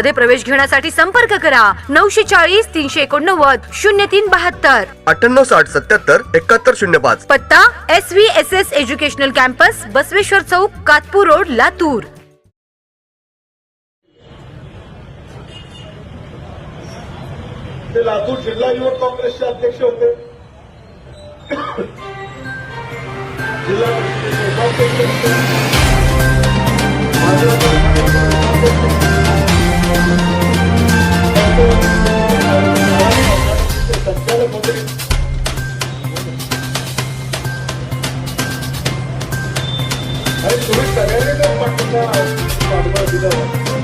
प्रवेश घेण्यासाठी संपर्क करा. नऊशे चाळीस तीनशे एकोणनव्वद शून्य तीन बहात्तर. अठ्ठ्याण्णव साठ सत्याहत्तर एकाहत्तर शून्य पाच. पत्ता S V S S educational campus Basaveshwar चौक कातपूर रोड लातूर. ते लातूर जिल्हा युवक काँग्रेसचे अध्यक्ष होते. जिल्हा Aí, tudo isso também, ele deu tá, coisa, uma vida.